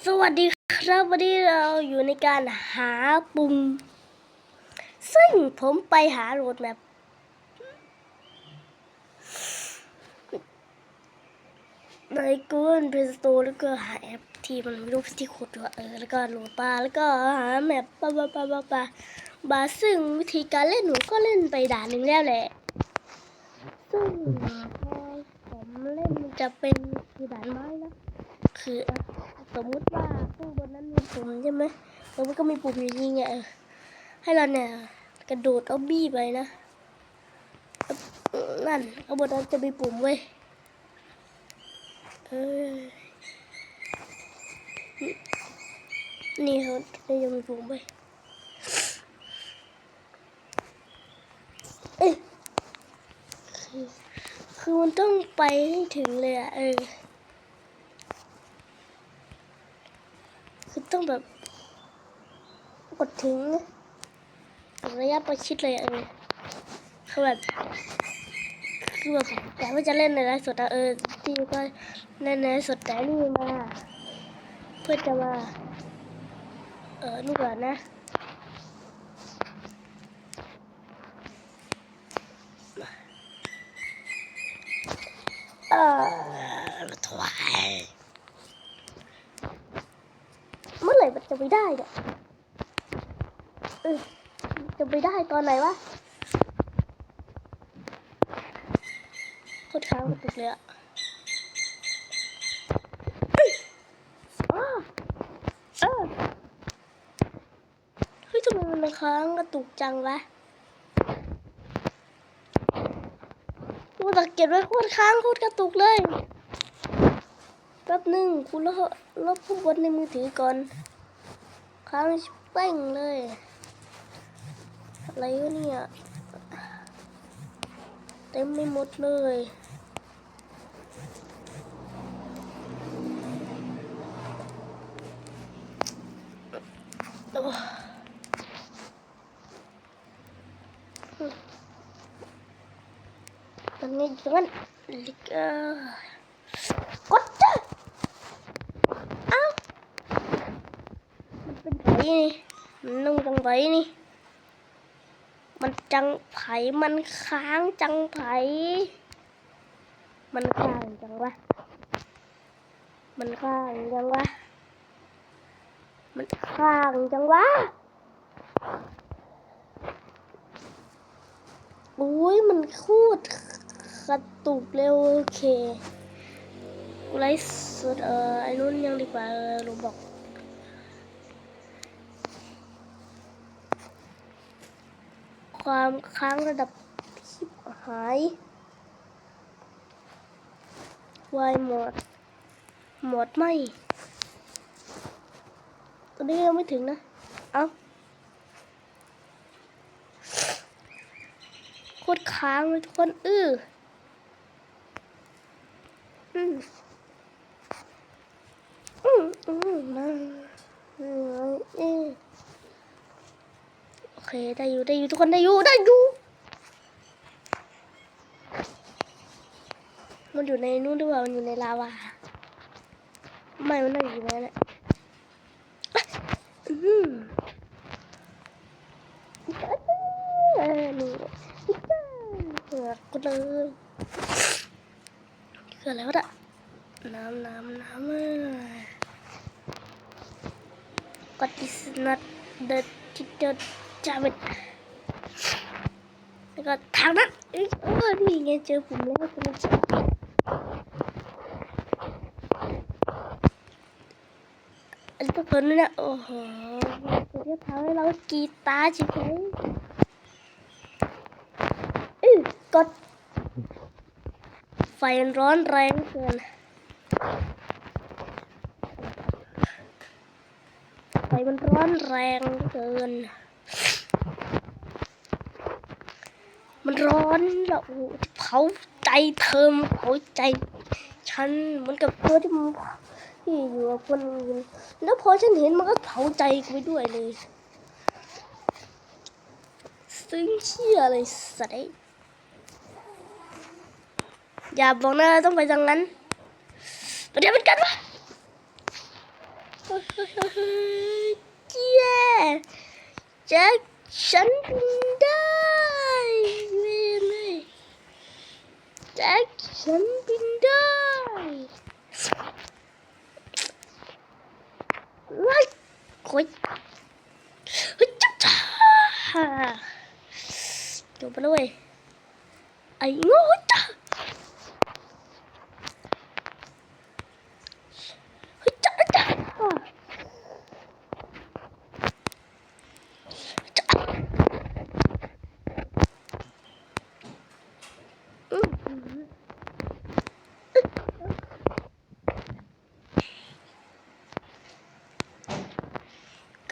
สวัสดีครับวันนี้เราอยู่ในการหาปุ่ม ซึ่งผมไปหาโรดแมพใน Google Play Store แล้วก็หาแอปที่มันไม่รู้ที่ขุดอยู่อะเออแล้วก็โหลดมาแล้วก็หาแมปปะปะปะปะปะบาซึ่งวิธีการเล่นหนูก็เล่นไปด่านหนึ่งแล้วแหละ ซึ่งผมเล่นมันจะเป็นคือด่านไม้นะคือ สมมุติว่าข้างบนนั้นมีปุ่มใช่ไหมแล้วมันก็มีปุ่มอย่างนี้ไงให้เราเนี่ยกระโดดเอาบี้ไปนะนั่นข้างบนนั้นจะมีปุ่มเว้ยนี่เขาได้ยังมีปุ่มเว้ยเอ้ยคือคือมันต้องไปให้ถึงเลยอะเออ คือ ต้องแบบ กดถึงระยะประชิดเลยอะเออคือแบบคือแบบแต่ว่าจะเล่นในไลฟ์สดอะเออที่ก็เล่นในไลฟ์สดแต่นี่มา เพื่อจะมา เออนู่นก่อนนะเออถวาย เมื่อไหร่มัน จะไปได้เนี่ยเออจะไปได้ตอนไหนวะโคตรค้างกระตุกเลยอะเอ้ยอ้าวเอฮ้ยทำไมมันค้างกระตุกจังวะกูสังเกตไว้โคตรค้างโคตรกระตุกเลยแป๊บหนึ่งคุณลบลบผู้บนในมือถือก่อน ค้างเป้งเลย อะไรวะเนี่ย เต็มไม่หมดเลยโอ้ตอนนี้จังลิกเออกดจ้ะ เอ้า มั นี่มันนุ่งจังไผนี่ มันจังไผมันค้างจังไผมันค้างจังวะมันค้างจังวะมันค้างจังวะอุ้ยมันคูดกระตุกเร็วโอเคไลฟ์สดเออไอ้นุ่นยังดีกว่าเออรูบอก ความค้างระดับชิบหายวายหมด หมดไหมตอนนี้ยังไม่ถึงนะ เอ้าโคตรค้างเลยทุกคนอื้ออืมอืมอืมมาอืมออโอ เคได้อยู่ได้อยู่ทุกคนได้อยู่ได้อยู่มันอยู่ในนู่นด้วยมันอยู่ในลาวาไม่มันน่าอยู่ในนั้นแหละอืมเออนี่เออกูเลยคืออะไรวะเนี่ยน้ำน้ำน้ำอะ God is not the teacher จามิดแล้วก็ทางนั้นเอ้ยนี่ไงเจอผมแล้วคุณผู้ชมอันนี้ก็เพลินเลยนะโอ้โหมันจะทำให้เรากีตาร์ใช่ไหมอือกดไฟมันร้อนแรงเกินไฟมันร้อนแรงเกิน มันร้อนแล้วเผาใจเธอมเผาใจ ฉันเหมือนกับตัวที่มันที่อยู่กับคนอื่นแล้วพอฉันเห็นมันก็เผาใจกูไปด้วยเลยซึ่งเชื่อเลยสัตว์อย่าบอกนะต้องไปทางนั้นไปเดี๋ยวมันกันวะเย้แจ็คฉันบินได้เว้ยไม่ แจ็คฉันบินได้ว้ายโคุยเฮ้ยจ้าจ้าจบไปเลยไอ้โง่จ้าเฮ้ยจ้าจ้า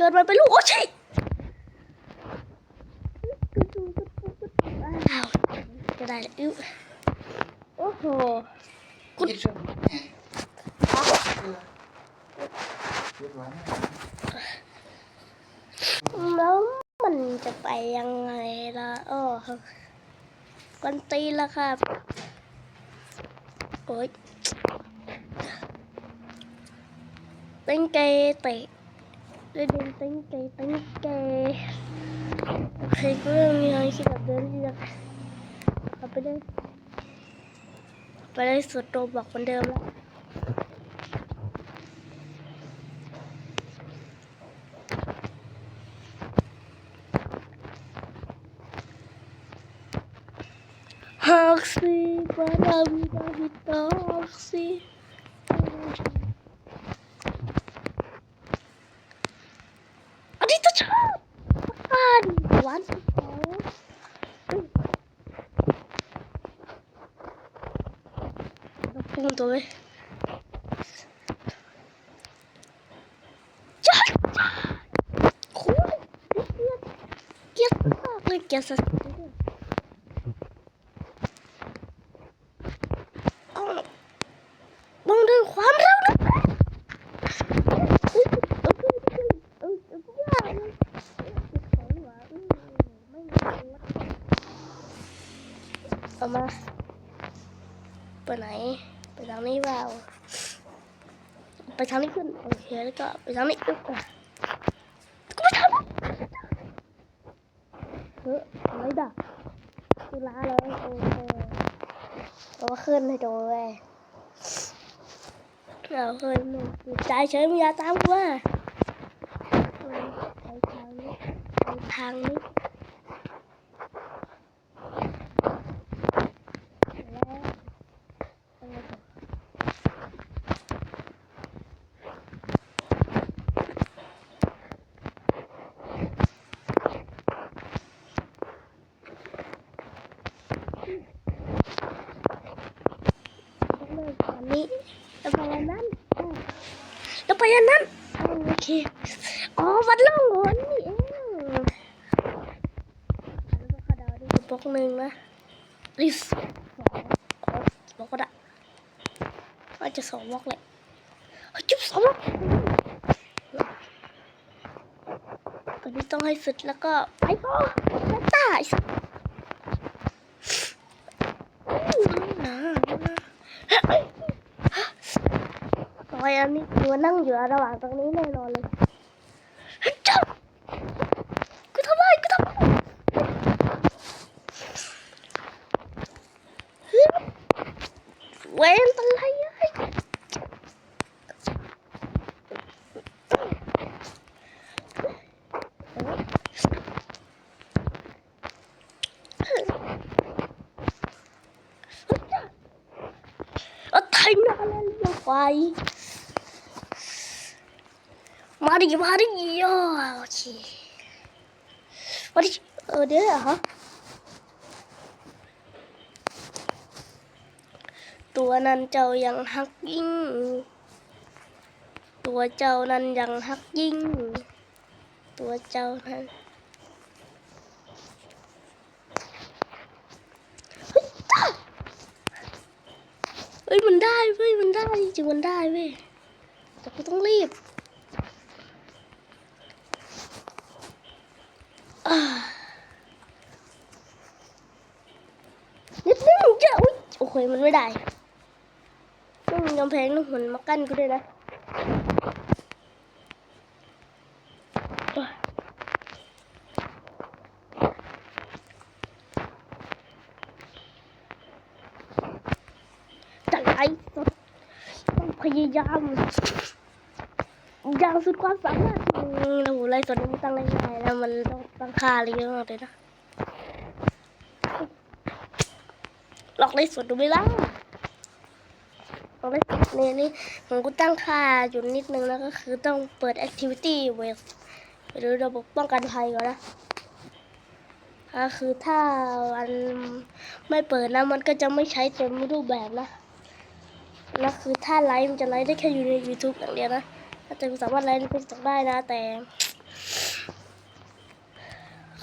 เกิดมาเป็นลูกโอ้ชิอ้าวจะได้แล้วอิ๊วโอ้โหคุณคิดว่าแม่คิดว่าแม่แล้วมันจะไปยังไงล่ะโอ้กันตีแล้วครับ โอ๊ยเต้นเกย์เต Ödüm tanke tanke. Teşekkür apa Kapıdan tidak. Kapıdan. Kapıdan pun bakın lah Haksi, barang kita haksi. one Bunu da ver. Çak! Koy! Gel! Gel! Gel! โอเคแล้วก็ไปทางนี้ขึ้นอะก็ไปทางนั้นเฮ้ยอะไรด่ะคือล้าเลยโอเคเอามาขึ้นให้ดูเว้ยเราเคยมันใจเฉยมึงอย่าตามกูมาไปทางนี้ไปทางนี้แล้วอะไรต่อต้องเริ่มตอนนี้แล้วไปอันนั้นอะแล้วไปอันนั้นอะโอเค อ๋อวัดล่องหนนี่เองแล้วก็เขาดาวนี่คือ บล็อกหนึ่งนะรีสองบล็อกก็ได้อาจจะสองบล็อกเลยจุ๊บสองบล็อกตอนนี้ต้องให้สุดแล้วก็ไปต่อไปต่อไอ้สัสนะนะโอ้ยอันนี้กูนั่งอยู่ระหว่างตรงนี้แน่นอนเลยเฮ้ยจ้ากูทำไมกูทำไมเฮ้ยเว้นอะไรเอ้ยเอาไทยนาแล้วเรียก ไปมาดิมาดิโอ้โอเคมาดิเออเดี๋ยวเหรอตัวนั้นเจ้ายังหักยิ่ง ตัวเจ้านั้นยังหักยิ่ง ตัวเจ้านั้นเฮ้ยจ้าเฮ้ยมันได้เว้ยมันได้จริงมันได้เว้ยแต่กูต้องรีบอ่านิดนึงจะอุ๊ยโอ้ยมันไม่ได้ต้องมีกำแพงต้องหุ่นมากั้นกูด้วยนะ พ ยามยางสุดความสามารถอืมโอ้โหไล่สดนี่มันตั้งได้ง่ายนะมันต้องตั้งค่าอะไรเยอะเลยนะลอกไล่สดดูไม่ล่ะหลอกไล่สดเนี่ยนี่ผมก็ตั้งค่าอยู่นิดนึงแล้วก็คือต้องเปิด activity wave หรือระบบป้องกันภัยก่อนนะก็คือถ้ามันไม่เปิดนะมันก็จะไม่ใช้เต็มรูปแบบนะ แล้วคือถ้าไลฟ์มันจะไลฟ์ได้แค่อยู่ใน YouTube อย่างเดียวนะถ้าจะสามารถไลฟ์ในเฟซบุ๊กได้นะแต่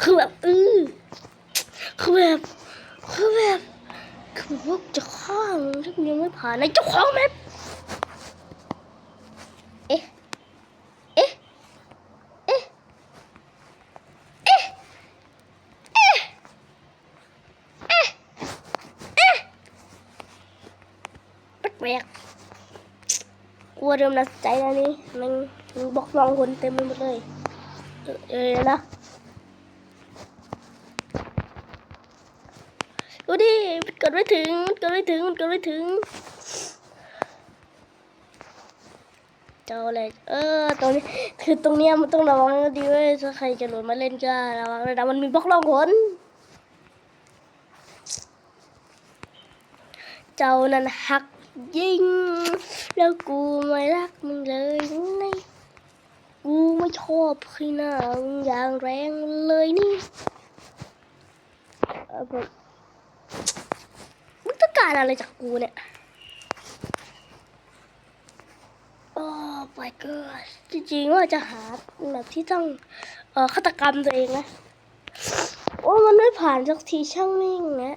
คือแบบอือคือแบบคือแบบคือพวกเจะข้างถ้ามันยังไม่ผ่านในะเจ้าของแมปเอ๊ะ เอ๊ะ เอ๊ะ เอ๊ะ เอ๊ะ เอ๊ะ เอ๊ะแปลกๆกลัว เริ่มนักใจแล้วนี่มันมันบอกลองคนเต็มไปหมดเลย เออนะดูดิมันกดไม่ถึงมันกดไม่ถึงมันกดไม่ถึงเจ้าอะไรเออตรงนี้คือตรงเนี้ยมันต้องระวังดีเว้ยถ้าใครจะหลุดมาเล่นก็ระวังเลยนะมันมีบล็อกลองหนเจ้านั้นหักยิง แล้วกูไม่รักมึงเลยไงกูไม่ชอบขี้หน้ามึงอย่างแรงเลยนี่เออผมมึงต้องการอะไรจากกูเนี่ยโอ้ my god จริงๆว่าจะหาแบบที่ต้องเอ่อฆาตกรรมตัวเองนะ โอ้ มันไม่ผ่านสักทีช่างแม่งนะ